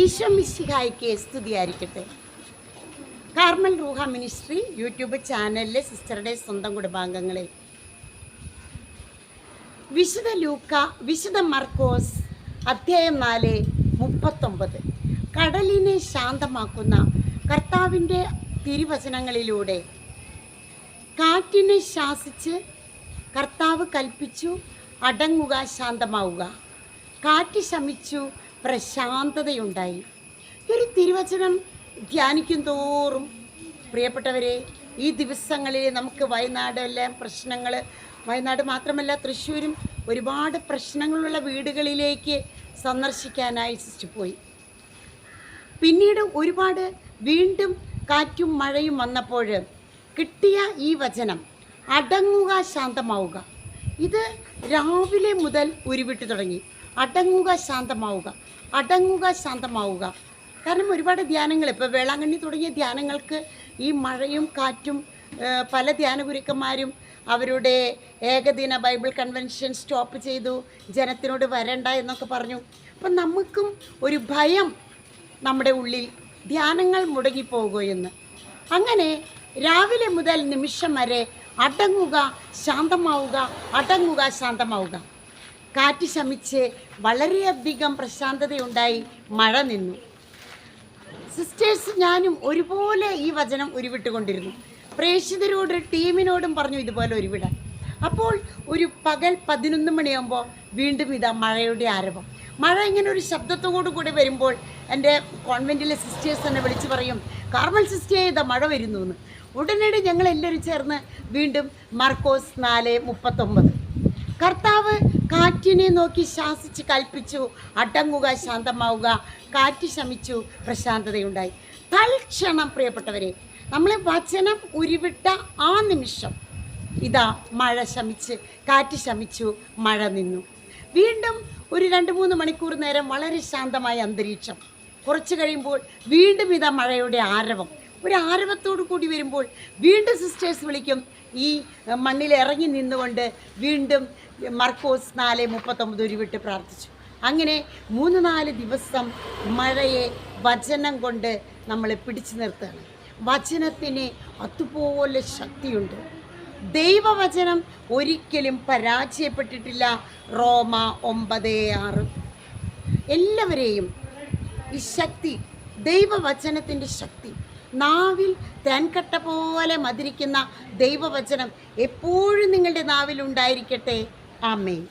ഈശോ മിശിഹായ്ക്ക് സ്തുതിയായിരിക്കട്ടെ. കാർമൽ റൂഹ മിനിസ്ട്രി യൂട്യൂബ് ചാനലിലെ സിസ്റ്ററുടെ സ്വന്തം കുടുംബാംഗങ്ങളെ. വിശുദ്ധ ലൂക്ക വിശുദ്ധ മർക്കോസ് അധ്യായം നാല് മുപ്പത്തൊമ്പത്. കടലിനെ ശാന്തമാക്കുന്ന കർത്താവിന്റെ തിരുവചനങ്ങളിലൂടെ കാറ്റിനെ ശാസിച്ച് കർത്താവ് കൽപ്പിച്ചു അടങ്ങുക ശാന്തമാവുക. കാറ്റ് ശമിച്ചു പ്രശാന്തതയുണ്ടായി. ഒരു തിരുവചനം ധ്യാനിക്കും തോറും. പ്രിയപ്പെട്ടവരെ ഈ ദിവസങ്ങളിൽ നമുക്ക് വയനാടെല്ലാം പ്രശ്നങ്ങൾ വയനാട് മാത്രമല്ല തൃശ്ശൂരും ഒരുപാട് പ്രശ്നങ്ങളുള്ള വീടുകളിലേക്ക് സന്ദർശിക്കാനായി സിസ്റ്റർ പോയി പിന്നീട് ഒരുപാട് വീണ്ടും കാറ്റും മഴയും വന്നപ്പോൾ കിട്ടിയ ഈ വചനം അടങ്ങുക ശാന്തമാവുക. ഇത് രാവിലെ മുതൽ ഉരുവിട്ട് തുടങ്ങി. അടങ്ങുക ശാന്തമാവുക. അടങ്ങുക ശാന്തമാവുക. കാരണം ഒരുപാട് ധ്യാനങ്ങൾ ഇപ്പോൾ വേളാങ്കണ്ണി തുടങ്ങിയ ധ്യാനങ്ങൾക്ക് ഈ മഴയും കാറ്റും പല ധ്യാനഗുരുക്കന്മാരും അവരുടെ ഏകദിന ബൈബിൾ കൺവെൻഷൻ സ്റ്റോപ്പ് ചെയ്തു ജനത്തിനോട് വരണ്ട എന്നൊക്കെ പറഞ്ഞു. അപ്പം നമുക്കും ഒരു ഭയം നമ്മുടെ ഉള്ളിൽ ധ്യാനങ്ങൾ മുടങ്ങിപ്പോകുമോ എന്ന്. അങ്ങനെ രാവിലെ മുതൽ നിമിഷം വരെ അടങ്ങുക ശാന്തമാവുക അടങ്ങുക ശാന്തമാവുക. കാറ്റ് ശമിച്ച് വളരെയധികം പ്രശാന്തതയുണ്ടായി മഴ നിന്നു. സിസ്റ്റേഴ്സ് ഞാനും ഒരുപോലെ ഈ വചനം ഉരുവിട്ടുകൊണ്ടിരുന്നു. പ്രേക്ഷിതരോട് ടീമിനോടും പറഞ്ഞു ഇതുപോലെ ഉരുവിടാൻ അപ്പോൾ ഒരു പകൽ പതിനൊന്ന് മണിയാകുമ്പോൾ വീണ്ടും ഇതാ മഴയുടെ ആരംഭം. മഴ ഇങ്ങനെ ഒരു ശബ്ദത്തോടു കൂടി വരുമ്പോൾ എന്റെ കോൺവെന്റിലെ സിസ്റ്റേഴ്സ് തന്നെ വിളിച്ച് പറയും കാർമൽ സിസ്റ്റേ ഇതാ മഴ വരുന്നു എന്ന് ഉടനടി ഞങ്ങൾ എല്ലാവരും ചേർന്ന് വീണ്ടും മർക്കോസ് നാല് മുപ്പത്തൊമ്പത്. കർത്താവ് കാറ്റിനെ നോക്കി ശാസിച്ച് കൽപ്പിച്ചു അടങ്ങുക ശാന്തമാവുക കാറ്റ് ശമിച്ചു പ്രശാന്തതയുണ്ടായി. തൽക്ഷണം പ്രിയപ്പെട്ടവരെ നമ്മൾ വചനം ഉരുവിട്ട ആ നിമിഷം ഇതാ മഴ ശമിച്ച് കാറ്റ് ശമിച്ചു മഴ നിന്നു. വീണ്ടും ഒരു രണ്ട് മൂന്ന് മണിക്കൂർ നേരം വളരെ ശാന്തമായ അന്തരീക്ഷം. കുറച്ച് കഴിയുമ്പോൾ വീണ്ടും ഇതാ മഴയുടെ ആരവം. ഒരു ആരവത്തോടു കൂടി വരുമ്പോൾ വീണ്ടും സിസ്റ്റേഴ്സ് വിളിക്കും. ഈ മണ്ണിൽ ഇറങ്ങി നിന്നുകൊണ്ട് വീണ്ടും മർക്കോസ് നാല് മുപ്പത്തൊമ്പത് ഉരുവിട്ട് പ്രാർത്ഥിച്ചു. അങ്ങനെ മൂന്ന് നാല് ദിവസം മഴയെ വചനം കൊണ്ട് നമ്മളെ പിടിച്ചു നിർത്തുകയാണ്. വചനത്തിന് അതുപോലെ ശക്തിയുണ്ട്. ദൈവവചനം ഒരിക്കലും പരാജയപ്പെട്ടിട്ടില്ല. റോമ ഒമ്പത് ആറ്. എല്ലാവരെയും ഈ ശക്തി ദൈവവചനത്തിന്റെ ശക്തി നാവിൽ തേൻകട്ട പോലെ മതിരിക്കുന്ന ദൈവവചനം എപ്പോഴും നിങ്ങളുടെ നാവിൽ ഉണ്ടായിരിക്കട്ടെ. ആമേൻ.